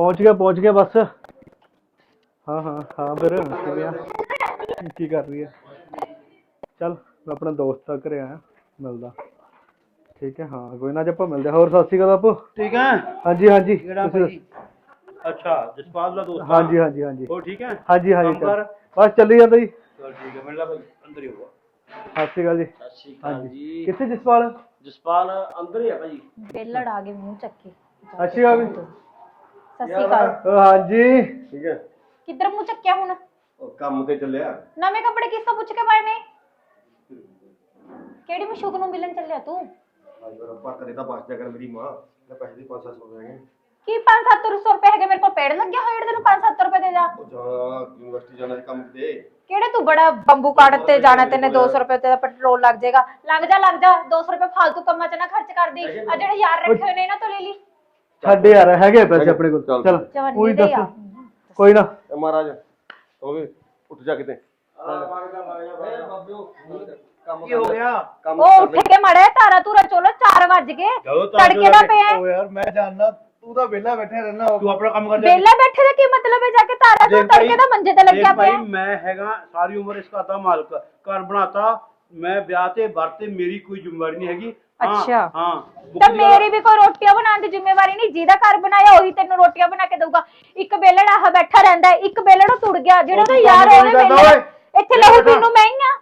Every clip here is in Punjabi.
ਪਹੁੰਚ ਗਿਆ ਪਹੁੰਚ ਗਿਆ ਬਸ। ਹਾਂ ਹਾਂ ਹਾਂ ਫਿਰ ਕਿਵੇਂ ਆ। ਕੀ ਕਰ ਰਹੀ ਹੈ ਚੱਲ ਮੈਂ ਆਪਣਾ ਦੋਸਤ ਦਾ ਘਰੇ ਆਇਆ ਮਿਲਦਾ। ਠੀਕ ਹੈ ਹਾਂ ਕੋਈ ਨਾ ਅੱਜ ਆਪਾਂ ਮਿਲਦੇ ਹਾਂ। ਹੋਰ ਸਤਿ ਸ਼੍ਰੀ ਅਕਾਲ ਬਾਪੂ। ਠੀਕ ਹੈ ਹਾਂਜੀ ਹਾਂਜੀ। ਕਿਹੜਾ ਤੁਸੀਂ ਭਾਈ? ਅੱਛਾ ਜਸਪਾਲ ਦਾ ਦੋਸਤ ਹਾਂਜੀ ਹਾਂਜੀ ਹਾਂਜੀ। ਹੋਰ ਠੀਕ ਹੈ ਹਾਂਜੀ ਹਾਂਜੀ। ਚੱਲ। ਬਸ ਚੱਲੀ ਜਾਂਦਾ ਜੀ। ਚਲ ਠੀਕ ਹੈ ਮਿਲ ਲੈ ਭਾਈ ਅੰਦਰ ਹੀ ਹੋਊਗਾ। ਸਤਿ ਸ਼੍ਰੀ ਅਕਾਲ ਜੀ। ਸਤਿ ਸ਼੍ਰੀ ਅਕਾਲ ਹਾਂਜੀ। ਜੀ। ਕਿੱਥੇ ਜਸਪਾਲ? ਜਸਪਾਲ ਅੰਦਰ ਹੀ ਆ ਭਾਜੀ ਬੇਲੜ ਆ ਗਏ ਮੂੰਹ ਚੱਕੇ ਸਤਿ ਸ਼੍ਰੀ ਅਕਾਲ ਜੀ ਸਤਿ ਸ਼੍ਰੀ ਅਕਾਲ। ਉਹ ਹਾਂਜੀ। ਠੀਕ ਹੈ। ਕਿੱਧਰ ਮੂੰਹ ਚੱਕਿਆ ਹੁਣ? ਉਹ ਕੰਮ ਤੇ ਚੱਲਿਆ। ਨਵੇਂ ਕੱਪੜੇ ਕਿਸ ਤੋਂ ਪੁੱਛ ਕੇ ਪਾਏ ਨੇ? ਕਿਹੜੀ ਮਸ਼ੂਕ ਨੂੰ ਮਿਲਣ ਚੱਲਿਆ ਤੂੰ? ਅੱਜ ਫਿਰ ਆਪਾਂ ਕਦੇ ਤਾਂ ਬਸ ਜਾ ਕਰ ਮੇਰੀ ਮਾਂ ਤੇ ਪੈਸੇ ਦੀ 500 ਰੁਪਏ ਹੈਗੇ ਕੀ 5-700 ਰੁਪਏ ਹੈਗੇ? ਮੇਰੇ ਕੋਲ ਪੇੜ ਲੱਗਿਆ ਹੋਇਆ ਤੈਨੂੰ 5-7 ਰੁਪਏ ਦੇ ਜਾ। ਉਹ ਜਾਣਾ ਯੂਨੀਵਰਸਿਟੀ ਜਾਣਾ ਸੀ ਕੰਮ ਤੇ। ਕਿਹੜੇ ਤੂੰ ਬੜਾ ਬੰਬੂ ਕਾੜ ਤੇ ਜਾਣਾ ਤੈਨੇ 200 ਰੁਪਏ ਤੇ ਪੈਟਰੋਲ ਲੱਗ ਜਾਏਗਾ। ਲੱਗ ਜਾ ਲੱਗ ਜਾ 200 ਰੁਪਏ ਫालतू ਕੰਮਾਂ 'ਚ ਨਾ ਖਰਚ ਕਰਦੀ। ਆ ਜਿਹੜੇ ਯਾਰ ਰੱਖੇ ਹੋਏ ਨੇ ਇਹਨਾਂ ਤੋਂ ਲੈ ਲਈ। ਸਾਡੇ ਯਾਰ ਹੈਗੇ ਪੈਸੇ ਆਪਣੇ ਕੋਲ। ਚੱਲ। ਕੋਈ ਦੱਸ। ਕੋਈ ਨਾ। ਇਹ ਮਹਾਰਾਜ ਉਹ ਵੀ ਉੱਠ ਜਾ ਕਿਤੇ। ਕੀ ਹੋ ਗਿਆ? ਕੰਮ ਉਹ ਉੱਠ ਕੇ ਮੜਿਆ ਤਾਰਾ ਤੂਰਾ ਚੋਲੋ 4 ਵੱਜ ਗਏ। ਤੜਕੇ ਦਾ ਪਿਆ। ਓ ਯਾਰ ਮੈਂ ਜਾਣਦਾ ਤੂੰ ਤਾਂ ਵਿਹਲਾ ਬੈਠਾ ਰਹਿਣਾ ਤੂੰ ਆਪਣਾ ਕੰਮ ਕਰ ਵਿਹਲੇ ਬੈਠੇ ਦਾ ਕੀ ਮਤਲਬ ਹੈ? ਜਾ ਕੇ ਤਾਰਾ ਤੂੰ ਦੇਖ ਤੜਕੇ ਦਾ ਮੰਜੇ ਤੇ ਲੱਗਿਆ ਦੇਖ ਭਾਈ ਪਿਆ। ਮੈਂ ਹੈਗਾ ਸਾਰੀ ਉਮਰ ਇਸ ਘਰ ਦਾ ਮਾਲਕ। ਘਰ ਬਣਾਤਾ ਮੈਂ ਵਿਆਹ ਤੇ ਵਰਤੇ ਮੇਰੀ ਕੋਈ ਜ਼ਿੰਮੇਵਾਰੀ ਨਹੀਂ ਹੈਗੀ। ਹਾਂ, ਅੱਛਾ। ਹਾਂ ਤਾਂ ਮੇਰੀ ਵੀ ਕੋਈ ਰੋਟੀਆਂ ਬਣਾਉਣ ਦੀ ਜ਼ਿੰਮੇਵਾਰੀ ਨਹੀਂ ਜਿਹਦਾ ਘਰ ਬਣਾਇਆ ਉਹੀ ਤੈਨੂੰ ਰੋਟੀਆਂ ਬਣਾ ਕੇ ਦਊਗਾ। ਇੱਕ ਬੇਲੜ ਆਹ ਬੈਠਾ ਰਹਿੰਦਾ ਹੈ, ਇੱਕ ਬੇਲੜ ਉਹ ਗਿਆ। ਜਿਹੜਾ ਉਹਦਾ ਤੂੰ ਯਾਰ ਕੰਮ ਉਹਨੇ ਇੱਥੇ ਲਹੂ ਪੀਣ ਨੂੰ ਮੈਂ ਹੀ ਆ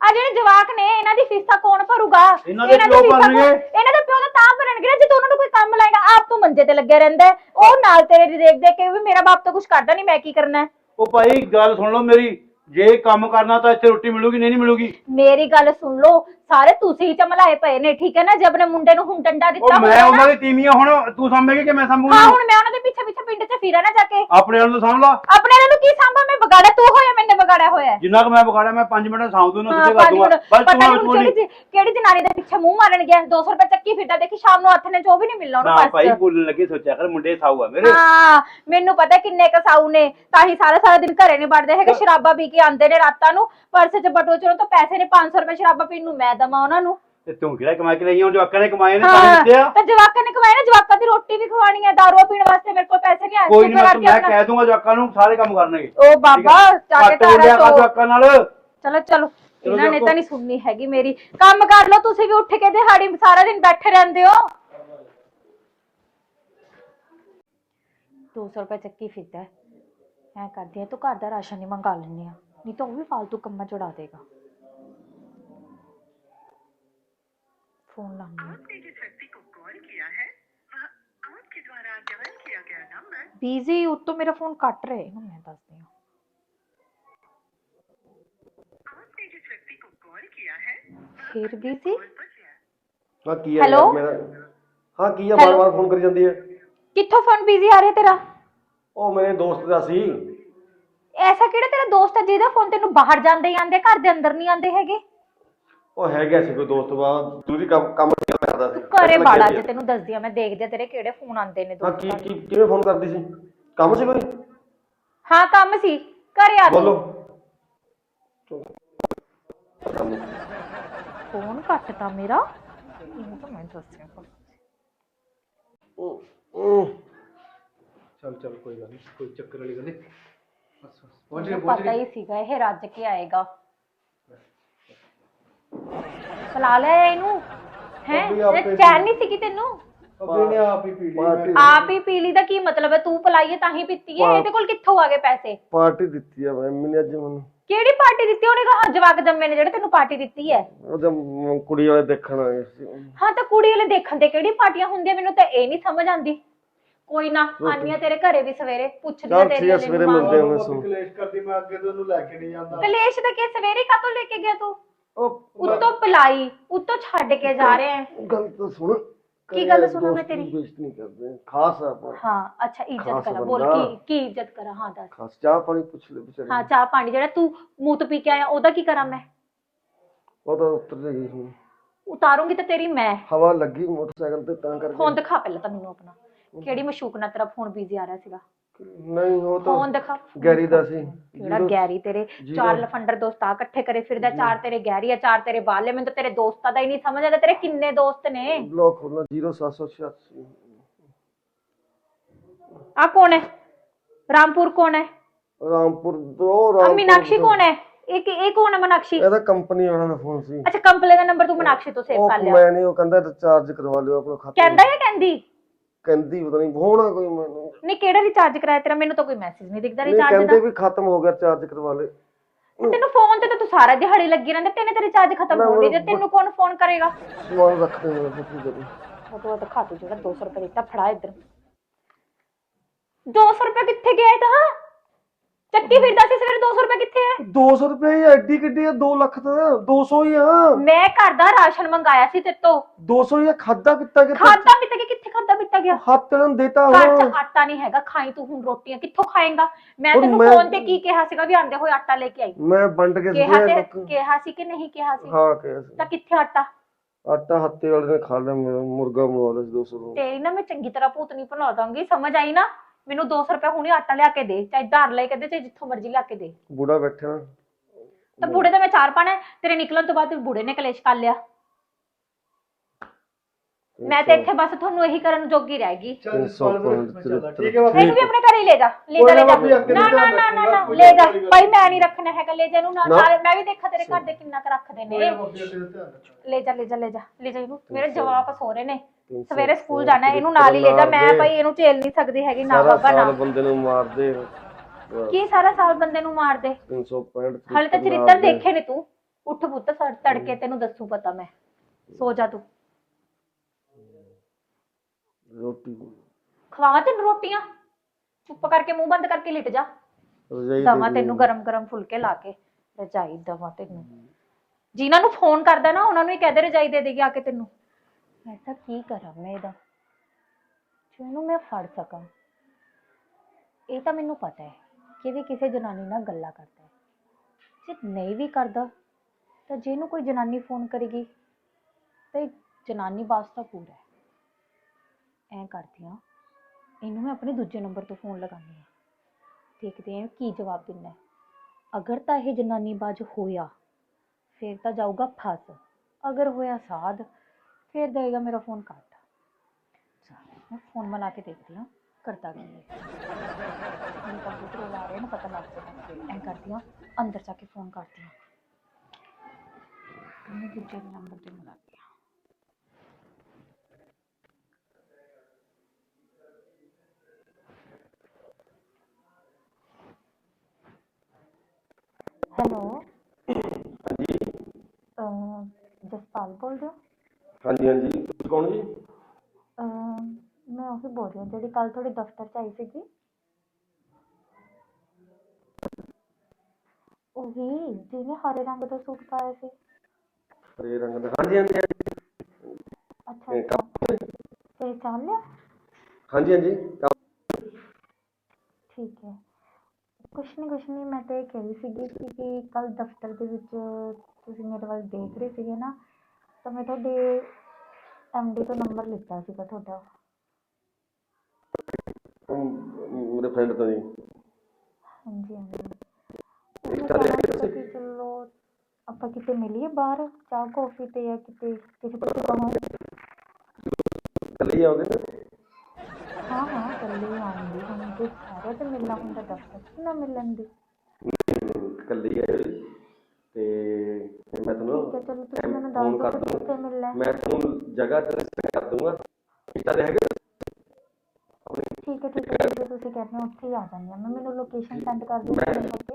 ਆ ਜਿਹੜੇ ਜਵਾਕ ਨੇ ਇਹਨਾਂ ਦੀ ਫੀਸਾਂ ਕੌਣ ਭਰੂਗਾ? ਇਹਨਾਂ ਦੇ ਪਿਓ ਫੀਸਾਂ ਭਰਨਗੇ। ਇਹਨਾਂ ਦੇ ਪਿਓ ਤਾਂ ਤਾਂ ਭਰਨਗੇ ਨਾ ਜੇ ਤੂੰ ਉਹਨਾਂ ਨੂੰ ਕੋਈ ਕੰਮ ਲਾਏਗਾ ਆਪ ਤੂੰ ਮੰਜੇ ਤੇ ਲੱਗਿਆ ਰਹਿੰਦਾ ਹੈ। ਉਹ ਨਾਲ ਤੇਰੇ ਦੀ ਦੇਖ ਦੇਖ ਕੇ ਵੀ ਮੇਰਾ ਬਾਪ ਤਾਂ ਕੁਝ ਕਰਦਾ ਨਹੀਂ ਮੈਂ ਕੀ ਕਰਨਾ ਹੈ? ਉਹ ਭਾਈ ਗੱਲ ਸੁਣ ਲਓ ਮੇਰੀ। ਜੇ ਕੰਮ ਕਰਨਾ ਤਾਂ ਇੱਥੇ ਰੋਟੀ ਮਿਲੂਗੀ ਨਹੀਂ ਨਹੀਂ ਮਿਲੂਗੀ। ਮੇਰੀ ਗੱਲ ਸੁਣ ਲਓ ਸਾਰੇ ਤੁਸੀਂ ਹੀ ਚਮਲਾਏ ਪਏ ਨੇ ਠੀਕ ਹੈ ਨਾ? ਜੇ ਆਪਣੇ ਮੁੰਡੇ ਨੂੰ ਹੁਣ ਡੰਡਾ ਦਿੱਤਾ ਉਹ ਮੈਂ ਨਾ- ਉਹਨਾਂ ਦੀ ਤੀਵੀਆਂ ਹੁਣ ਤੂੰ ਸਾਂਭੇਗੀ ਕਿ ਮੈਂ ਸਾਂਭੂਗਾ ਹਾਂ ਹੁਣ ਮੈਂ ਉਹਨਾਂ ਦੇ ਪਿੱਛੇ ਪਿੱਛੇ ਪਿੰਡ 'ਚ ਫਿਰਾਂ ਨਾ ਜਾ ਕੇ। ਆਪਣੇ ਵਾਲ ਨੂੰ ਸਾਂਭ ਲਾ। ਆਪਣੇ ਇਹਨਾਂ ਨੂੰ ਕੀ ਸਾਂਭਾ? ਮੈਂ ਵਿਗਾੜਿਆ ਤੂੰ ਹੋਇਆ ਮੈਨੇ ਵਿਗਾੜਿਆ ਹੋਇਆ। ਹੈ। ਜਿੰਨਾ ਕੁ ਮੈਂ ਵਿਗਾੜਿਆ ਮੈਂ 5 ਮਿੰਟ ਸਾਂਭ ਦੂੰ ਨਾ ਹਾਂ, ਸਿੱਧੇ ਕਰ ਪੰਜ ਦੂੰਗਾ। ਮਿੰਟ। ਬਸ ਪਤਾ ਤੂੰ ਨੀ ਨਾ ਬੋਲੀ। ਕਿਹੜੀ ਚੀ- ਕਿਹੜੀ ਜਨਾਨੀ ਦੇ ਪਿੱਛੇ ਮੂੰਹ ਮਾਰਨ ਗਿਆ। 200 ਰੁਪਏ ਚੱਕੀ ਫਿਰਦਾ ਦੇਖੀ ਸ਼ਾਮ ਨੂੰ ਹੱਥ ਨੇ ਜੋ ਵੀ ਨਹੀਂ ਮਿਲਣਾ ਨਾ ਉਹਨੂੰ ਭਾਈ ਬਸ ਬੋਲਣ ਲੱਗੇ ਸੋਚਿਆ ਕਰ ਮੁੰਡੇ ਸਾਊ ਆ ਮੇਰੇ। ਹਾਂ ਮੈਨੂੰ ਪਤਾ ਕਿੰਨੇ ਕਸਾਊ ਨੇ ਤਾਂ ਹੀ ਸਾਰਾ ਸਾਰਾ ਦਿਨ ਘਰੇ ਨਹੀਂ ਵੜਦੇ ਹੈਗੇ ਸ਼ਰਾਬਾਂ ਪੀ ਕੇ ਆਉਂਦੇ ਨੇ ਰਾਤਾਂ ਨੂੰ। ਪਰਸ 'ਚ ਬਟੋ ਚੋਂ ਤਾਂ ਪੈਸੇ ਨੇ 500 ਰੁਪਏ ਸ਼ਰਾਬਾਂ ਪੀਣ ਨੂੰ ਮੈਂ ਦਵਾਂ ਉਹਨਾਂ ਨੂੰ? ਤੇ ਤੂੰ ਕਿਹੜਾ ਕਮਾ ਕੇ ਲਈ ਹੁਣ ਜੋ ਅੱਕਾਂ ਨੇ ਕਮਾਏ ਨੇ ਤਾਂ ਦਿੱਤੇ ਆ। ਤਾਂ ਜਵਾਕਾਂ ਨੇ ਕਮਾਏ ਨਾ ਜਵਾਕਾਂ ਦੀ ਰੋਟੀ ਵੀ ਖਵਾਣੀ ਹੈ ਦਾਰੂ ਪੀਣ ਵਾਸਤੇ ਮੇਰੇ ਕੋਲ ਪੈਸੇ ਨਹੀਂ ਆਏ ਕੋਈ ਨਹੀਂ ਮੈਂ ਆਪਣਾ- ਕਹਿ ਦੂੰਗਾ ਜੋ ਅੱਕਾਂ ਨੂੰ ਸਾਰੇ ਕੰਮ ਕਰਨਗੇ। ਉਹ ਬਾਬਾ ਜਾ ਕੇ ਘੱਟ ਬੋਲਿਆ ਕਰ ਤਾਰਾ ਜੋ ਅੱਕਾਂ ਨਾਲ। ਚਲੋ ਚਲੋ। ਇਹਨਾਂ ਨੇ। ਤਾਂ ਨਹੀਂ ਸੁਣਨੀ ਹੈਗੀ ਮੇਰੀ। ਕੰਮ ਕਰ ਲਓ ਤੁਸੀਂ ਵੀ ਉੱਠ ਕੇ ਦਿਹਾੜੀ ਸਾਰਾ ਦਿਨ ਬੈਠੇ ਰਹਿੰਦੇ ਹੋ। 200 ਰੁਪਏ ਚੱਕੀ ਫਿਰਦਾ ਐ ਕਰਦੀ ਆ ਤੂੰ ਘਰ ਦਾ ਰਾਸ਼ਨ ਹੀ ਮੰਗਾ ਲੈਣੀ ਆ। ਨਹੀਂ ਤਾਂ ਉਹ ਵੀ ਫालतू ਕੰਮਾਂ ਚ ਉਡਾ ਦੇਗਾ। ਆ आपने जिस व्यक्ति को कॉल किया है वह ਫਿਰ ਬੀਜ਼ੀ कॉल पर है ਹਾਂ ਕੀ ਆ Hello? ਯਾਰ ਮੇਰਾ ਹਾਂ ਕੀ ਆ Hello? ਬਾਰ-ਬਾਰ ਫੋਨ ਕਰੀ ਜਾਂਦੀ ਹੈ ਕਿੱਥੋਂ ਫੋਨ ਬੀਜ਼ੀ ਆ ਰਿਹਾ ਤੇਰਾ ਉਹ ਮੇਰੇ ਦੋਸਤ ਦਾ ਸੀ ਐਸਾ ਕਿਹੜਾ ਤੇਰਾ ਦੋਸਤ ਹੈ ਜਿਹਦਾ ਫੋਨ ਤੈਨੂੰ ਬਾਹਰ ਜਾਂਦੇ ਹੀ ਆਂਦੇ ਘਰ ਦੇ ਅੰਦਰ ਨਹੀਂ ਆਂਦੇ ਹੈਗੇ ਉਹ ਹੈਗਾ ਸੀ ਕੋਈ ਦੋਸਤ ਬਾ ਦੂਰੀ ਕੰਮ ਕੰਮ ਕਰਦਾ ਸੀ। ਘਰੇ ਬਾੜਾ ਜੇ। ਤੈਨੂੰ ਦੱਸਦੀ ਆ ਮੈਂ ਦੇਖਦੀ ਆ ਤੇਰੇ ਕਿਹੜੇ ਫੋਨ ਆਂਦੇ ਨੇ ਹਾਂ ਕੀ ਦੋਸਤਾਂ। ਕੀ ਕਿਵੇਂ ਫੋਨ ਕਰਦੀ ਸੀ? ਕੰਮ ਸੀ ਕੋਈ? ਹਾਂ ਕੰਮ ਸੀ। ਘਰੇ ਆ ਬੋਲੋ। ਤੂੰ ਫੋਨ ਕੱਟਤਾ ਮੇਰਾ। ਇਹਨੂੰ ਤਾਂ ਮੈਂ ਦੱਸਿਆ ਚੱਲ ਚੱਲ ਕੋਈ ਗੱਲ ਨਹੀਂ ਕੋਈ ਚੱਕਰ ਵਾਲੀ ਗੱਲ ਨਹੀਂ ਬਸ ਬਸ ਪਹੁੰਚ ਗਏ ਮੈਨੂੰ ਪਹੁੰਚ ਪਤਾ ਗਏ। ਹੀ ਸੀਗਾ ਇਹ ਰੱਜ ਕੇ ਆਏਗਾ। ਬੁਲਾ ਲਿਆ ਇਹਨੂੰ। ਹੈ? ਅਭੀ ਆਪੇ ਚੈਨ ਨਹੀਂ ਸੀਗੀ ਤੈਨੂੰ? ਅੱਗੇ ਨੇ ਆਪ ਹੀ ਪੀ ਲਈ ਆਪ ਹੀ ਪੀ ਲਈ ਦਾ ਕੀ ਮਤਲਬ ਹੈ? ਤੂੰ ਪਲਾਈਏ ਤਾਂ ਹੀ ਪੀਤੀ ਹੈ। ਇਹਦੇ ਕੋਲ ਕਿੱਥੋਂ ਆ ਗਏ ਪੈਸੇ? ਪਾਰਟੀ ਦਿੱਤੀ ਆ ਮੈਂ ਮੈਨੇ ਅੱਜ ਮੈਨੂੰ। ਕਿਹੜੀ ਪਾਰਟੀ ਦਿੱਤੀ? ਉਹਨੇ ਕਹਾ ਜਵਾਕ ਜੰਮੇ ਨੇ ਜਿਹੜੇ ਤੈਨੂੰ ਪਾਰਟੀ ਦਿੱਤੀ ਹੈ। ਉਹਦੇ ਕੁੜੀ ਵਾਲੇ ਦੇਖਣ ਆਏ ਸੀ। ਹਾਂ ਤਾਂ ਕੁੜੀ ਵਾਲੇ ਦੇਖਣ ਤੇ ਕਿਹੜੀ ਪਾਰਟੀਆਂ ਹੁੰਦੀਆਂ? ਮੈਨੂੰ ਤਾਂ ਇਹ ਨਹੀਂ ਸਮਝ ਆਂਦੀ ਕੋਈ ਨਾ ਆਨੀਆਂ ਤੇਰੇ ਘਰੇ ਵੀ ਸਵੇਰੇ ਪੁੱਛਦੀਆਂ ਚੱਲ ਤੇਰੀ ਠੀਕ ਆ, ਸਵੇਰੇ ਮਿਲਦੇ ਹਾਂ ਮੈਂ ਸੁਣ ਕਲੇਸ਼ ਕਰਦੀ ਮੈਂ ਅੱਗੇ ਤੋਂ ਉਹਨੂੰ ਲੈ ਕੇ ਨਹੀਂ ਜਾਂਦਾ। ਕਲੇਸ਼ ਦਾ ਕੀ ਸਵੇਰੇ ਕਾਤੋਂ ਲੈ ਕੇ ਗਿਆ ਤੂੰ? ਉਹ ਉੱਤੋਂ ਪਲਾਈ ਉੱਤੋਂ ਛੱਡ ਕੇ ਜਾ ਰਹੇ ਹੈ ਗੱਲ ਤਾਂ ਸੁਣ। ਕੀ ਗੱਲ ਸੁਣਾ ਮੈਂ ਤੇਰੀ? ਬੇਇੱਜ਼ਤੀ ਨਹੀਂ ਕਰਦੇ। ਖਾਸ ਆ ਆਪਾਂ। ਹਾਂ ਅੱਛਾ ਇੱਜ਼ਤ ਖਾਸ ਕਰਾਂ। ਬੋਲ ਬੰਦਾ। ਕੀ ਕੀ ਇੱਜ਼ਤ ਕਰਾਂ? ਹਾਂ ਦੱਸ। ਖਾਸ ਚਾਹ ਪਾਣੀ ਪੁੱਛ ਲੈ ਵਿਚਾਰੇ ਹਾਂ ਚਾਹ ਪਾਣੀ ਜਿਹੜਾ ਤੂੰ ਮੂੰਹ ਤੋਂ ਪੀ ਕੇ ਆਇਆ ਉਹਦਾ ਕੀ ਕਰਾਂ ਮੈਂ? ਉਹ ਤਾਂ ਉੱਤਰ ਗਈ ਹੁਣ। ਉਤਾਰੂੰਗੀ ਤਾਂ ਤੇਰੀ ਮੈਂ। ਹਵਾ ਲੱਗੀ ਮੋਟਰਸਾਈਕਲ ਤੇ ਤਾਂ ਕਰਕੇ। ਫੋਨ ਦਿਖਾ ਪਹਿਲਾਂ ਤਾਂ ਮੈਨੂੰ ਆਪਣਾ ਕਿਹੜੀ ਮਸ਼ੂਕ ਨਾਲ ਤੇਰਾ ਫੋਨ ਬਿਜ਼ੀ ਆ ਰਿਹਾ ਸੀਗਾ। ਨਹੀਂ ਉਹ ਫੋਨ ਤਾਂ ਦਿਖਾ। ਗੈਰੀ ਦਾ ਸੀ। ਕਿਹੜਾ ਗੈਰੀ ਤੇਰੇ? ਚਾਰ ਲਫੰਡਰ ਦੋਸਤਾਂ ਇਕੱਠੇ ਕਰੇ ਫਿਰਦਾ ਚਾਰ ਤੇਰੇ ਗੈਰੀ ਆ ਚਾਰ ਤੇਰੇ ਬਾਲੇ ਮੈਨੂੰ ਤਾਂ ਤੇਰੇ ਦੋਸਤਾਂ ਦਾ ਹੀ ਨਹੀਂ ਸਮਝ ਆਉਂਦਾ ਤੇਰੇ ਕਿੰਨੇ ਦੋਸਤ ਨੇ? ਬਲੌਕ ਖੋਲਣਾ 0786 ਆ ਕੌਣ ਹੈ? ਰਾਮਪੁਰ ਕੌਣ ਹੈ? ਰਾਮਪੁਰ ਤੋਂ ਆ ਰਾਮਪੁਰ ਮੀਨਾਕਸ਼ੀ ਕੌਣ ਹੈ? ਇਹ ਕੀ- ਇਹ ਕੌਣ ਹੈ ਮੀਨਾਕਸ਼ੀ? ਇਹਦਾ ਕੰਪਨੀ ਵਾਲਾ ਦਾ ਫੋਨ ਸੀ। ਅੱਛਾ ਕੰਪਨੀ ਦਾ ਨੰਬਰ ਤੂੰ ਮੀਨਾਕਸ਼ੀ ਤੋਂ ਸੇਵ ਉਹ ਕਰ ਲਿਆ। ਮੈਂ ਨਹੀਂ ਉਹ ਕਹਿੰਦਾ ਰਿਚਾਰਜ ਕਰਵਾ ਲਿਓ ਆਪਣਾ ਖਾਤਾ ਕਹਿੰਦਾ ਜਾਂ ਕਹਿੰਦੀ? ਕਹਿੰਦੀ ਪਤਾ ਨਹੀਂ ਹੋਣਾ ਕੋਈ ਮੈਨੂੰ। ਰਿਚਾਰਜ ਕਰਾਇਆ ਤੇਰਾ ਮੈਨੂੰ ਤਾਂ ਕੋਈ ਮੈਸੇਜ ਨਹੀਂ ਦਿਖਦਾ ਨਹੀਂ ਰਿਚਾਰਜ ਕਹਿੰਦੇ ਦਾ। ਵੀ ਖਤਮ ਹੋ ਗਿਆ ਰਿਚਾਰਜ ਕਰਵਾ ਲੈ। ਤੈਨੂੰ ਫੋਨ ਤੇ ਤਾਂ ਤੂੰ ਸਾਰਾ ਦਿਹਾੜੀ ਲੱਗੀ ਰਹਿੰਦਾ ਤੈਨੇ ਤੇ ਰਿਚਾਰਜ ਖਤਮ ਹੋ ਨਹੀਂ ਜੇ ਤੈਨੂੰ ਕੌਣ ਫੋਨ ਕਰੇਗਾ? ਸਮਾਨ ਰੱਖਦੇ ਨੇ ਕੀ ਕਰੀ ਉਹ ਤੋਂ ਤਾਂ ਖਾਤੂ ਜਿਹੜਾ 200 ਰੁਪਏ ਦਿੱਤਾ ਫੜਾ ਇੱਧਰ। 200 ਰੁਪਏ ਕਿੱਥੇ ਗਿਆ ਇਹ ਤਾਂ? ਚੱਕੀ ਫਿਰਦਾ ਸੀ ਸਵੇਰੇ 200 ਰੁਪਏ ਕਿੱਥੇ ਹੈ 200 ਰੁਪਏ ਹੀ ਐਡੀ ਕਿੱਡੀ ਆ 2 ਲੱਖ ਤਾਂ 200 ਹੀ ਆ। ਮੈਂ ਘਰ ਦਾ ਰਾਸ਼ਨ ਮੰਗਾਇਆ ਸੀ ਤੇਰੇ ਤੋਂ। 200 ਹੀ ਆ ਖਾਦਾ ਕਿੱਤਾ ਕਿ ਖਾਦਾ ਪੀਤਾ ਗਿਆ? ਹੱਥ ਨੂੰ ਦੇਤਾ ਘਰ 'ਚ ਆਟਾ ਨਹੀਂ ਹੈਗਾ ਖਾਈ ਤੂੰ ਹੁਣ ਰੋਟੀਆਂ ਕਿੱਥੋਂ ਖਾਏਂਗਾ? ਮੈਂ ਹੁਣ ਤੈਨੂੰ ਮੈਂ- ਫੋਨ ਤੇ ਕੀ ਕਿਹਾ ਸੀਗਾ ਵੀ ਆਂਦੇ ਹੋਏ ਆਟਾ ਲੈ ਕੇ ਆਈ। ਮੈਂ ਵੰਡ ਕੇ ਕਿਹਾ ਤੇ ਲੋਕ ਕਿਹਾ ਸੀ ਕਿ ਨਹੀਂ ਕਿਹਾ ਸੀ? ਹਾਂ ਕਿਹਾ ਸੀ। ਤਾਂ ਕਿੱਥੇ ਆਟਾ? ਆਟਾ ਹੱਤੇ ਵਾਲੇ ਨੇ ਖਾ ਲਿਆ ਮੇਰਾ ਮੁਰਗਾ ਬਣਵਾ ਲਿਆ ਸੀ 200 ਦਾ ਤੇਰੀ ਨਾ ਮੈਂ ਚੰਗੀ ਤਰ੍ਹਾਂ ਭੂਤਨੀ ਬਣਾ ਦਾਂਗੀ ਸਮਝ ਆਈ ਨਾ? ਮੈਨੂੰ 200 ਰੁਪਏ ਹੁਣੇ ਆਟਾ ਲਿਆ ਕੇ ਦੇ ਚਾਹੇ ਧਾਰ ਲੈ ਕੇ ਦੇ ਚਾਹੇ ਜਿੱਥੋਂ ਮਰਜ਼ੀ ਲਿਆ ਕੇ ਦੇ। ਬੁੜਾ ਬੈਠਾ। ਨਾ ਤਾਂ ਬੁੜੇ ਦਾ ਮੈਂ ਚਾਰ ਪਾਣਾ ਤੇਰੇ ਨਿਕਲਣ ਤੋਂ ਬਾਅਦ ਤੇ ਬੁੜੇ ਨੇ ਕਲੇਸ਼ ਕਰ ਲਿਆ। ਮੈਂ ਤੇ ਇੱਥੇ ਬਸ ਤੁਹਾਨੂੰ ਇਹੀ ਕਰਨ ਜੋਗੀ ਰਹਿ ਗਈ। 300 ਪੁਆਇੰਟ ਠੀਕ ਹੈ ਬਾਬੀ ਇਹਨੂੰ ਵੀ ਆਪਣੇ ਘਰ ਹੀ ਲੈ ਜਾ ਲੈ ਜਾ ਲੈ ਜਾ। ਨਾ ਨਾ ਨਾ ਨਾ ਨਾ ਲੈ ਜਾ। ਭਾਈ ਮੈਂ ਨਹੀਂ ਰੱਖਣਾ ਹੈਗਾ ਲੈ ਜਾ ਇਹਨੂੰ ਨਾਲ। ਨਾਲ ਮੈਂ ਵੀ ਦੇਖਾ ਤੇਰੇ ਘਰ ਦੇ ਕਿੰਨਾ ਕੁ ਰੱਖਦੇ ਨੇ। ਲੈ ਜਾ ਲੈ ਜਾ ਲੈ ਜਾ ਲੈ ਜਾ ਇਹਨੂੰ। ਮੇਰੇ ਜਵਾਕ ਸੋ ਰਹੇ ਨੇ। ਸਵੇਰੇ ਸਕੂਲ ਜਾਣਾ ਇਹਨੂੰ ਨਾਲ ਹੀ ਲੈ ਜਾ। ਮੈਂ ਭਾਈ ਇਹਨੂੰ ਝੇਲ ਨਹੀਂ ਸਕਦੀ ਹੈਗੀ ਨਾ ਬਾਬਾ ਬੰਦੇ ਨੂੰ ਮਾਰਦੇ। ਕੀ ਸਾਰਾ ਸਾਲ ਬੰਦੇ ਨੂੰ ਮਾਰ ਦੇ 365 ਹਾਲੇ ਤਾਂ ਚਰਿੱਤਰ ਦੇਖੇ ਨੇ ਤੂੰ। ਉੱਠ ਪੁੱਤ ਸੜ ਤੜਕੇ ਤੈਨੂੰ ਦੱਸੂ ਪਤਾ ਮੈਂ। ਸੋ ਜਾ ਤੂੰ। ਰੋਟੀ। ਖਵਾਵਾਂ ਤੈਨੂੰ ਰੋਟੀਆਂ? ਚੁੱਪ ਕਰਕੇ ਮੂੰਹ ਬੰਦ ਕਰਕੇ ਲਿਟ ਜਾ। ਰਜਾਈ ਦਵਾ ਤੈਨੂੰ ਗਰਮ ਗਰਮ ਫੁਲਕੇ ਲਾ ਕੇ। ਰਜਾਈ ਦਵਾ ਤੈਨੂੰ। ਜਿਨ੍ਹਾਂ ਨੂੰ ਫੋਨ ਕਰਦਾ ਨਾ ਉਹਨਾਂ ਨੂੰ ਹੀ ਕਹਦੇ ਰਜਾਈ ਦੇ ਦੇਗੀ ਆ ਕੇ ਤੈਨੂੰ। ਮੈਂ ਤਾਂ ਕੀ ਕਰਾਂ ਮੈਂ ਇਹਦਾ? ਜੋ ਇਹਨੂੰ ਮੈਂ ਫੜ ਸਕਾਂ। ਇਹ ਤਾਂ ਮੈਨੂੰ ਪਤਾ ਹੈ ਕਿ ਵੀ ਕਿਸੇ ਜਨਾਨੀ ਨਾਲ ਗੱਲਾਂ ਕਰਦਾ ਹੈ। ਜੇ ਨਹੀਂ ਵੀ ਕਰਦਾ ਤਾਂ ਜੇ ਇਹਨੂੰ ਕੋਈ ਜਨਾਨੀ ਫੋਨ ਕਰੇਗੀ ਤਾਂ ਜਨਾਨੀ ਵਾਸਤਾ ਪੂਰਾ ਹੈ। ਐਂ ਕਰਦੀ ਹਾਂ ਇਹਨੂੰ ਮੈਂ ਆਪਣੇ ਦੂਜੇ ਨੰਬਰ ਤੋਂ ਫੋਨ ਲਗਾਉਂਦੀ ਹਾਂ ਦੇਖਦੇ ਹਾਂ ਕੀ ਜਵਾਬ ਦਿੰਦਾ ਹੈ ਅਗਰ ਤਾਂ ਇਹ ਜਨਾਨੀ ਬਾਜ ਹੋਇਆ ਫਿਰ ਤਾਂ ਜਾਊਗਾ ਫਸ ਅਗਰ ਹੋਇਆ ਸਾਧ ਫਿਰ ਦੇਗਾ ਮੇਰਾ ਫੋਨ ਕੱਟ ਚਲ ਮੈਂ ਫੋਨ ਮਿਲਾ ਕੇ ਦੇਖਦੀ ਹਾਂ ਕਰਦਾ ਕੀ ਹੈ ਮੈਨੂੰ ਕੰਪਿਊਟਰ ਲਾ ਰਿਹਾ ਨਾ ਪਤਾ ਲੱਗ ਜਾਣਾ ਐਂ ਕਰਦੀ ਹਾਂ ਅੰਦਰ ਜਾ ਕੇ ਫੋਨ ਕਰਦੀ ਹਾਂ ਮੈਂ ਦੂਜੇ ਨੰਬਰ ਤੇ ਮਿਲਾਤੀ ਹੈਲੋ ਹਾਂਜੀ ਜਸਪਾਲ ਬੋਲ ਰਹੇ ਹੋ ਹਾਂਜੀ ਹਾਂਜੀ ਤੁਸੀਂ ਕੌਣ ਜੀ ਅਹ ਮੈਂ ਉਹੀ ਬੋਲ ਰਹੀ ਹਾਂ ਜਿਹੜੀ ਕੱਲ ਤੁਹਾਡੇ ਦਫ਼ਤਰ ਚ ਆਈ ਸੀਗੀ ਉਹੀ ਜਿਹਨੇ ਹਰੇ ਰੰਗ ਦਾ ਸੂਟ ਪਾਇਆ ਸੀ ਹਰੇ ਰੰਗ ਦਾ ਹਾਂਜੀ ਹਾਂਜੀ ਹਾਂਜੀ। ਅੱਛਾ ਅੱਛਾ ਪਹਿਚਾਨ ਲਿਆ ਹਾਂਜੀ ਹਾਂਜੀ ਕੰਮ- ਠੀਕ ਹੈ ਕੁਛ ਨਹੀਂ ਕੁਛ ਨਹੀਂ ਮੈਂ ਤਾਂ ਇਹ ਕਹਿ ਰਹੀ ਸੀਗੀ ਕਿ ਕਿ ਕੱਲ ਦਫ਼ਤਰ ਦੇ ਵਿੱਚ ਤੁਸੀਂ ਮੇਰੇ ਵੱਲ ਦੇਖ ਰਹੇ ਸੀਗੇ ਨਾ ਤਾਂ ਮੈਂ ਤੁਹਾਡੇ ਐਮਡੀ ਤੋਂ ਨੰਬਰ ਲਿੱਤਾ ਸੀਗਾ ਤੁਹਾਡਾ। ਅਮ, ਮੇਰੇ ਫਰੈਂਡ ਤੋਂ ਜੀ। ਹਾਂਜੀ ਹਾਂਜੀ। ਮੈਂ ਕਹਿਣਾ ਸੀਗਾ ਕਿ ਚਲੋ ਆਪਾਂ ਕਿਤੇ ਮਿਲੀਏ ਬਾਹਰ ਚਾਹ ਕੌਫੀ ਤੇ ਜਾਂ ਕਿਤੇ ਕਿਸੇ ਪਾਸੇ ਕਹੋ ਕੱਲ ਹੀ ਆਓਗੇ? ਨਾ ਹਾਂ ਹਾਂ ਕੱਲੇ ਹੁਣ ਤੇ ਸਾਰਿਆਂ ਤੇ ਮਿਲਣਾ ਹੁੰਦਾ ਦਫ਼ਤਰ ਨਾ ਮਿਲਣ ਦੀ। ਕੱਲ ਹੀ ਆਇਓ ਜੀ ਤੇ ਤੇ ਮੈਂ ਤੁਹਾਨੂੰ ਠੀਕ ਹੈ ਚਲੋ ਤੁਸੀਂ ਮੈਨੂੰ ਫੋਨ ਦੱਸ ਕਰ ਦਿਓ ਕਿ ਦੂੰਗਾ। ਕਿੱਥੇ ਮਿਲਣਾ ਹੈ। ਮੈਂ ਤੁਹਾਨੂੰ ਜਗ੍ਹਾ ਤੇ ਕਰ ਦੂੰਗਾ। ਦੇ ਹੈਗੇ? ਠੀਕ ਹੈ ਠੀਕ ਹੈ ਜਿੱਥੇ ਤੁਸੀਂ ਕਹਿੰਦੇ ਹੋ ਉੱਥੇ ਹੀ ਆ ਜਾਂਦੀ ਹਾਂ ਮੈਂ। ਮੈਨੂੰ ਲੋਕੇਸ਼ਨ ਸੈਂਡ ਕਰ ਦਿਓ ਆਪਣੇ ਨੰਬਰ ਤੇ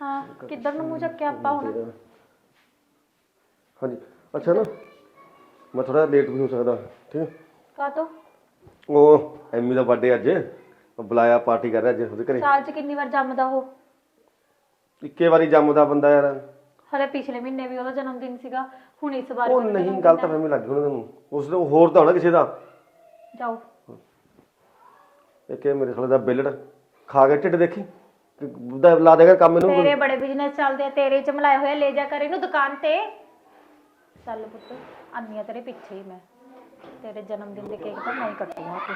ਹਾਂ ਕਿੱਧਰ ਨੂੰ ਮੂੰਹ ਚੱਕਿਆ ਆਪਾਂ ਹੁਣ? ਹਾਂਜੀ। ਅੱਛਾ ਨਾ ਮੈਂ ਥੋੜਾ ਲੇਟ ਵੀ ਹੋ ਸਕਦਾ ਠੀਕ ਹੈ? ਕਾ ਤੋਂ ਉਹ ਐਮੀ ਦਾ ਬਰਥਡੇ ਅੱਜ। ਉਹ ਬੁਲਾਇਆ ਪਾਰਟੀ ਕਰ ਰਿਹਾ ਅੱਜ ਉਹਦੇ ਘਰੇ। ਸਾਲ 'ਚ ਕਿੰਨੀ ਵਾਰ ਜੰਮਦਾ ਉਹ? ਇੱਕੇ ਵਾਰੀ ਜੰਮਦਾ ਬੰਦਾ ਯਾਰ। ਹਲੇ ਪਿਛਲੇ ਮਹੀਨੇ ਵੀ ਉਹਦਾ ਜਨਮ ਦਿਨ ਸੀਗਾ। ਹੁਣ ਇਸ ਵਾਰ ਉਹ ਨਹੀਂ ਜਨਮ ਗੱਲ ਦਿਨ ਤਾਂ ਫਹਿਮੀ ਲੱਗ ਗਈ ਉਹਨਾਂ ਨੂੰ ਉਸ ਨੂੰ ਹੋਰ ਤਾਂ ਹੋਣਾ ਕਿਸੇ ਦਾ। ਜਾਓ। ਇੱਕ ਇਹ ਮੇਰੇ ਖਲੇ ਦਾ ਬਿਲੜ ਖਾ ਕੇ ਢਿੱਡ ਦੇਖੀ। ਕਿ ਉਹਦਾ ਲਾ ਦੇਗਾ ਕੰਮ ਇਹਨੂੰ। ਤੇਰੇ ਬੜੇ ਬਿਜ਼ਨਸ ਚੱਲਦੇ ਆ ਤੇਰੇ ਚ ਮਲਾਏ ਹੋਏ ਆ, ਲੈ ਜਾ ਕਰ ਇਹਨੂੰ ਦੁਕਾਨ ਤੇ। ਚੱਲ ਪੁੱਤ। ਆਨੀ ਆ ਤੇਰੇ ਪਿੱਛੇ ਹੀ ਮੈਂ। ਤੇਰੇ ਜਨਮ ਦਿਨ ਦੇ ਕੇਕ ਤਾਂ ਮੈਂ ਹੀ ਕੱਟੂਗਾ ਤੂੰ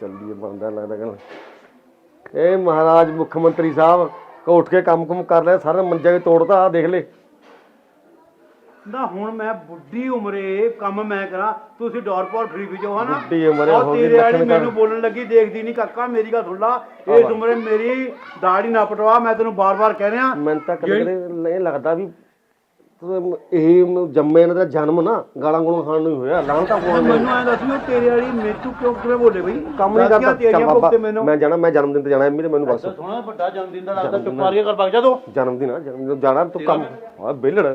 ਚੱਲੀਏ ਬੰਦਾ ਲੱਗਦਾ ਕਿ ਇਹ ਮਹਾਰਾਜ ਮੁੱਖ ਮੰਤਰੀ ਸਾਹਿਬ ਕੋ ਉੱਠ ਕੇ ਕੰਮ ਕੁਮ ਕਰ ਲਿਆ ਸਾਰਾ ਮੰਜਾ ਵੀ ਤੋੜਦਾ ਆ ਦੇਖ ਲੈ। ਨਾ ਹੁਣ ਮੈਂ ਬੁੱਢੀ ਉਮਰੇ ਕੰਮ ਮੈਂ ਕਰਾਂ ਤੁਸੀਂ ਡੋਰ ਪੌਰ ਫਰੀ ਵੀ ਜਾਓ ਹਨਾ? ਬੁੱਢੀ ਉਮਰੇ ਹੋ ਗਈ, ਤੇਰੇ ਵਾਲੀ। ਮੈਨੂੰ ਬੋਲਣ ਲੱਗੀ ਦੇਖਦੀ ਨਹੀਂ ਕਾਕਾ ਮੇਰੀ ਗੱਲ ਸੁਣ ਲਾ। ਇਸ ਉਮਰੇ ਮੇਰੀ ਦਾੜੀ ਨਾ ਪਟਵਾ ਮੈਂ ਤੈਨੂੰ ਬਾਰ-ਬਾਰ ਕਹਿ ਰਿਹਾ। ਮੈਨੂੰ ਤਾਂ ਕਦੇ ਕਦੇ ਇਹ ਲੱਗਦਾ ਵੀ ਤੂੰ ਇਹ ਜੰਮੇ ਇਹਨਾਂ ਦਾ ਜਨਮ ਨਾ ਗਾਲਾਂ ਗੂਲਾਂ ਖਾਣ ਨੂੰ ਹੀ ਹੋਇਆ ਲਾਂਟਾ ਪਾਉਣ ਨੂੰ ਮੈਨੂੰ ਐਂ ਦੱਸ ਉਹ ਤੇਰੇ ਵਾਲੀ ਮੇਤੂ ਕਿਉਂ ਕਿਵੇਂ ਬੋਲੇ ਬਈ? ਕੰਮ ਨਹੀਂ ਕਰਦਾ ਤੇਰੀਆਂ ਭੁਗਤੇ ਮੈਨੂੰ? ਮੈਂ ਜਾਣਾ ਮੈਂ ਜਨਮ ਦਿਨ ਤੇ ਜਾਣਾ ਐਮੀ ਤੇ ਮੈਨੂੰ ਬਸ। ਸੋਹਣਾ ਵੱਡਾ ਜਨਮ ਦਿਨ ਦਾ ਲੱਗਦਾ ਚੁੱਪ ਮਾਰੀਏ ਕਰ ਵਗ ਜਾ ਤੂੰ। ਜਨਮ ਦਿਨ ਆ ਜਨਮ ਦਿਨ ਜਾਣਾ ਤੂੰ ਕੰਮ। ਆ ਬੇਲੜ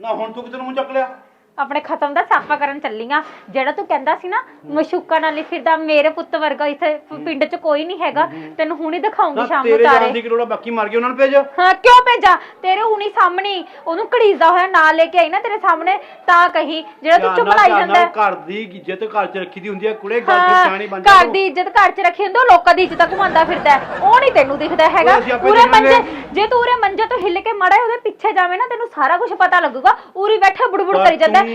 ਨਾ ਹੁਣ ਤੂੰ ਕਿਤੇ ਨੂੰ ਮੂੰਹ ਚੱਕ ਲਿਆ? ਆਪਣੇ ਖਤਮ ਦਾ ਸਾਫਾ ਕਰਨ ਚੱਲੀ ਆ ਜਿਹੜਾ ਤੂੰ ਕਹਿੰਦਾ ਸੀ ਨਾ ਮਸ਼ੂਕਾ ਨਾਲ ਫਿਰਦਾ ਮੇਰੇ ਪੁੱਤ ਵਰਗਾ ਇੱਥੇ ਪਿੰਡ 'ਚ ਕੋਈ ਨਹੀਂ ਹੈਗਾ। ਤੈਨੂੰ ਹੁਣੀ ਦਿਖਾਉਂਗੀ ਸ਼ਾਮ ਨੂੰ ਤੇਰੇ ਤਾਰੇ। ਦੀ ਕਰੋੜਾ ਬਾਕੀ ਮਾਰ ਕੇ ਉਹਨਾਂ ਨੂੰ ਭੇਜ। ਹਾਂ ਕਿਉਂ ਭੇਜਾ? ਤੇਰੇ ਹੁਣੀ ਸਾਹਮਣੇ ਹੀ ਉਹਨੂੰ ਘੜੀਸਦਾ ਹੋਇਆ ਨਾਲ ਲੈ ਕੇ ਆਈ ਨਾ ਤੇਰੇ ਸਾਹਮਣੇ ਤਾਂ ਕਹੀ ਜਿਹੜਾ ਤੂੰ ਚੁੱਪ ਲਾਈ ਜਾਂਦਾ। ਹੈ। ਘਰ ਦੀ ਇੱਜ਼ਤ ਘਰ 'ਚ ਰੱਖੀ ਦੀ ਹੁੰਦੀ ਹੈ ਕੁੜੇ ਗੱਲ ਤੋਂ ਹਾਂ ਸਿਆਣੀ ਬਣ ਜਾ ਘਰ। ਦੀ ਇੱਜ਼ਤ ਘਰ 'ਚ ਰੱਖੀ ਹੁੰਦੀ ਉਹ ਲੋਕਾਂ ਦੀ ਇੱਜ਼ਤ ਘੁਮਾਉਂਦਾ ਫਿਰਦਾ ਹੈ। ਉਹ ਨਹੀਂ ਤੈਨੂੰ ਦਿਖਦਾ ਹੈਗਾ। ਉਹ ਅਸੀਂ ਆਪੇ ਪੂਰੇ। ਮੰਜੇ ਜੇ ਤੂੰ ਉਰੇ ਮੰਜੇ ਤੋਂ ਹਿੱਲ ਕੇ ਮੜਾ ਉਹਦੇ ਪਿੱਛੇ ਜਾਵੇਂ ਨਾ ਤੈਨੂੰ ਸਾਰਾ ਕੁਝ ਪਤਾ ਲੱਗੂਗਾ। ਉਰੀ ਬੈਠਾ ਬੁੜਬੁੜ ਕਰੀ ਜਾਂਦਾ। ਹੈ।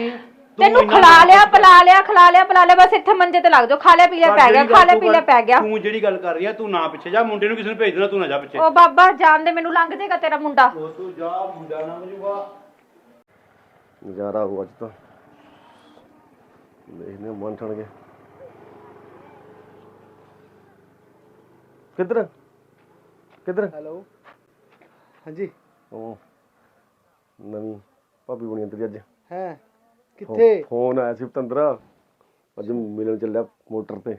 ਤੈਨੂੰ ਖਿਲਾ ਲਿਆ ਪਿਲਾ ਲਿਆ ਖਿਲਾ ਲਿਆ ਪਿਲਾ ਲਿਆ ਬਸ ਇੱਥੇ ਮੰਜੇ ਤੇ ਲੱਗ ਜਾਓ ਖਾ ਲਿਆ ਪੀ ਲਿਆ ਪੈ ਗਿਆ ਖਾ ਲਿਆ ਪੀ ਲਿਆ ਪੈ ਗਿਆ। ਤੂੰ ਜਿਹੜੀ ਗੱਲ ਕਰ ਰਹੀ ਆ ਤੂੰ ਨਾ ਪਿੱਛੇ ਜਾ ਮੁੰਡੇ ਨੂੰ ਕਿਸੇ ਨੂੰ ਭੇਜ ਦੇਣਾ ਤੂੰ ਨਾ ਜਾ ਪਿੱਛੇ। ਉਹ ਬਾਬਾ ਜਾਣ ਦੇ ਮੈਨੂੰ ਲੰਘ ਜਾਏਗਾ ਤੇਰਾ ਮੁੰਡਾ। ਉਹ ਤੂੰ ਜਾ ਮੁੰਡਾ ਨਾ ਮਜੂਗਾ ਨਜ਼ਾਰਾ ਹੋ ਅੱਜ ਤਾਂ। ਦੇਖਨੇ ਮਨ ਠਣ ਕੇ ਕਿੱਧਰ? ਕਿੱਧਰ? ਹੈਲੋ। ਹਾਂਜੀ। ਉਹ ਨਵੀਂ ਭਾਬੀ ਬਣੀ ਅੰਦਰ ਅੱਜ। ਹੈ? ਕਿੱਥੇ? ਫੋਨ ਆਇਆ ਸੀ ਪਤੰਦਰਾ ਅੱਜ ਮਿਲਣ ਚੱਲਿਆ ਮੋਟਰ ਤੇ।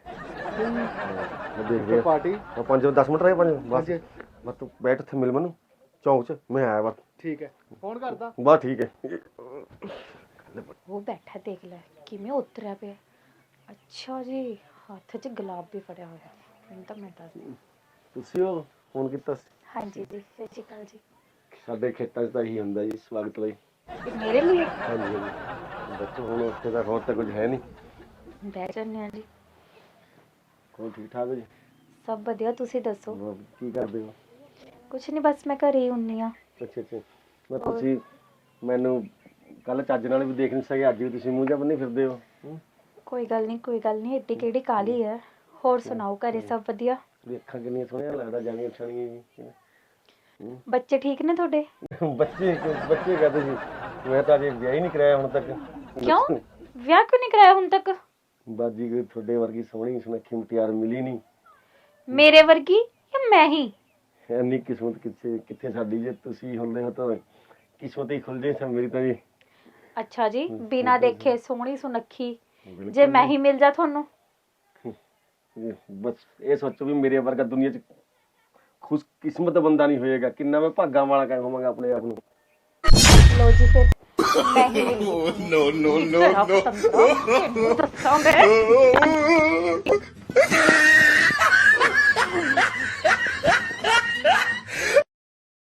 ਮੈਂ ਦੇਖ ਗਿਆ ਪਾਰਟੀ? ਆ 5 10 ਮਿੰਟ ਰਹੇ ਪੰਜ ਬਸ। ਹਾਂਜੀ। ਬਸ ਤੂੰ ਬੈਠ ਉੱਥੇ ਮਿਲ ਮੈਨੂੰ। ਚੌਂਕ 'ਚ ਮੈਂ ਆਇਆ ਬਸ। ਠੀਕ ਹੈ। ਫੋਨ ਕਰਦਾ। ਬਸ ਠੀਕ ਹੈ। ਉਹ ਬੈਠਾ ਦੇਖ ਲੈ ਕਿਵੇਂ ਉਤਰਿਆ ਪਿਆ। ਅੱਛਾ ਜੀ ਹੱਥ 'ਚ ਗੁਲਾਬ ਵੀ ਫੜਿਆ ਹੋਇਆ। ਮੈਨੂੰ ਤਾਂ ਮੈਂ ਦੱਸ ਤੁਸੀਂ ਉਹ ਫੋਨ ਕੀਤਾ ਸੀ? ਹਾਂਜੀ ਜੀ ਸਤਿ ਸ਼੍ਰੀ ਅਕਾਲ ਜੀ। ਸਾਡੇ ਖੇਤਾਂ 'ਚ ਤਾਂ ਇਹੀ ਹੁੰਦਾ ਜੀ ਸਵਾਗਤ ਲਈ। ਇਹ ਮੇਰੇ ਲਈ? ਹਾਂਜੀ ਹਾਂਜੀ। ਬੱਚੋ ਹੁਣ ਉੱਥੇ ਤਾਂ ਹੋਰ ਤਾਂ ਕੁਝ ਹੈ ਨਹੀਂ। ਬਹਿ ਜਾਂਦੇ ਆ ਜੀ। ਹੋਰ ਠੀਕ ਠਾਕ ਹੋ ਜੀ? ਸਭ ਵਧੀਆ ਤੁਸੀਂ ਦੱਸੋ? ਹੋਰ ਕੀ ਕਰਦੇ ਹੋ? ਕੁਛ ਨਹੀਂ ਬਸ ਮੈਂ ਘਰੇ ਹੀ ਹੁੰਨੀ ਆ ਅੱਛਾ ਅੱਛਾ। ਮੈਂ ਤੁਸੀਂ ਮੈਨੂੰ ਕੱਲ ਚੱਜ ਨਾਲ ਵੀ ਦੇਖ ਨਹੀਂ ਸਕੇ ਅੱਜ ਵੀ ਤੁਸੀਂ ਮੂੰਹ ਜਿਹਾ ਬੰਨੀ ਫਿਰਦੇ ਹੋ। ਹੂੰ? ਕੋਈ ਗੱਲ ਨਹੀਂ ਕੋਈ ਗੱਲ ਨਹੀਂ ਏਡੀ ਕਿਹੜੀ ਕਾਲੀ ਹੈ? ਹੋਰ ਸੁਣਾਓ ਘਰੇ ਸਭ ਵਧੀਆ? ਵੀ ਅੱਖਾਂ ਕਿੰਨੀਆਂ ਸੋਹਣੀਆਂ ਲੱਗਦਾ ਜਾਣੀਆਂ ਛਣੀਆਂ ਜੀ ਬੱਚੇ ਠੀਕ ਨੇ ਤੁਹਾਡੇ? ਬੱਚੇ ਬੱਚੇ ਕਹਦੇ ਸੀ ਮੈਂ ਤਾਂ ਅਜੇ ਵਿਆਹ ਹੀ ਨਹੀਂ ਕਰਾਇਆ ਹੁਣ ਤੱਕ। ਕਿਉਂ? ਵਿਆਹ ਕਿਉਂ ਨਹੀਂ ਕਰਾਇਆ ਹੁਣ ਤੱਕ? ਬਾਜੀ ਕੋਈ ਤੁਹਾਡੇ ਵਰਗੀ ਸੋਹਣੀ ਸੁਨੱਖੀ ਮੁਟਿਆਰ ਮਿਲੀ ਨਹੀਂ। ਮੇਰੇ ਵਰਗੀ ਜਾਂ ਮੈਂ ਹੀ? ਇੰਨੀ ਕਿਸਮਤ ਕਿੱਥੇ ਕਿੱਥੇ ਸਾਡੀ ਜੇ ਤੁਸੀਂ ਹੁੰਦੇ ਹੋ ਤਾਂ ਕਿਸਮਤ ਹੀ ਖੁੱਲ ਜੇ ਸਭ ਮੇਰੀ ਤਾਂ ਜੀ। ਅੱਛਾ ਜੀ ਬਿਨਾ ਦੇਖੇ ਸੋਹਣੀ ਸੁਨੱਖੀ ਜੇ ਮੈਂ ਹੀ ਮਿਲ ਜਾ ਤੁਹਾਨੂੰ? ਬਸ ਇਹ ਸੋਚੋ ਵੀ ਮੇਰੇ ਵਰਗਾ ਦੁਨੀਆ 'ਚ ਖੁਸ਼ ਕਿਸਮਤ ਬੰਦਾ ਨਹੀਂ ਹੋਏਗਾ। ਕਿੰਨਾ ਮੈਂ ਭਾਗਾਂ ਵਾਲਾ ਕਹਿ ਹੋਵਾਂਗਾ ਆਪਣੇ ਆਪ ਨੂੰ। ਲੋ ਜੀ ਫਿਰ।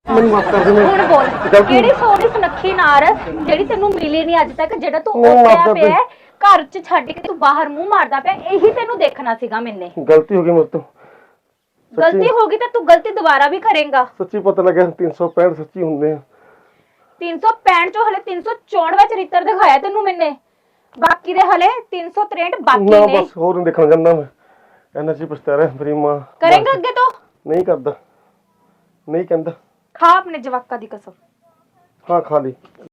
ਮੈਨੂੰ ਮਾਫ ਕਰ ਦੇ ਹੁਣ ਬੋਲ ਕਿਹੜੀ ਸੋਹਣੀ ਸੁਨੱਖੀ ਨਾਰ ਜਿਹੜੀ ਤੈਨੂੰ ਮਿਲੀ ਨਹੀਂ ਅੱਜ ਤੱਕ ਜਿਹੜਾ ਤੂੰ ਮੈਨੂੰ ਮਾਫ਼ ਉੱਠਿਆ ਕਰ ਦੇ। ਪਿਆ ਹੈ, ਘਰ 'ਚ ਛੱਡ ਕੇ ਤੂੰ ਬਾਹਰ ਮੂੰਹ ਮਾਰਦਾ ਪਿਆ ਇਹੀ ਤੈਨੂੰ ਦੇਖਣਾ ਸੀਗਾ ਮੈਨੇ। ਗਲਤੀ ਹੋ ਗਈ ਮੇਰੇ ਤੋਂ। ਗਲਤੀ ਹੋ ਗਈ ਤਾਂ ਤੂੰ ਗਲਤੀ ਦੁਬਾਰਾ ਵੀ ਕਰੇਗਾ। ਸੱਚੀ ਪਤਾ ਲੱਗਿਆ 365 ਸੱਚੀ ਹੁੰਦੇ ਆ। 365 ਚੋਂ ਹਲੇ 364 ਵਿੱਚ ਰਿੱਤਰ ਦਿਖਾਇਆ ਤੈਨੂੰ ਮੈਨੇ। ਬਾਕੀ ਦੇ ਹਲੇ 363 ਬਾਕੀ ਨਾ ਨੇ। ਬਸ ਹੋਰ ਨਹੀਂ ਦੇਖਣਾ ਚਾਹੁੰਦਾ ਮੈਂ। ਐਨਰਜੀ ਪਛਤਾ ਰਿਹਾ ਮੇਰੀ ਮਾਂ। ਕਰੇਗਾ ਅੱਗੇ ਤੋਂ? ਨਹੀਂ ਕਰਦਾ। ਨਹੀਂ ਕਹਿੰਦਾ। ਖਾ ਆਪਣੇ ਜਵਾਕਾਂ ਦੀ ਕਸਮ। ਹਾਂ ਖਾ ਲਈ।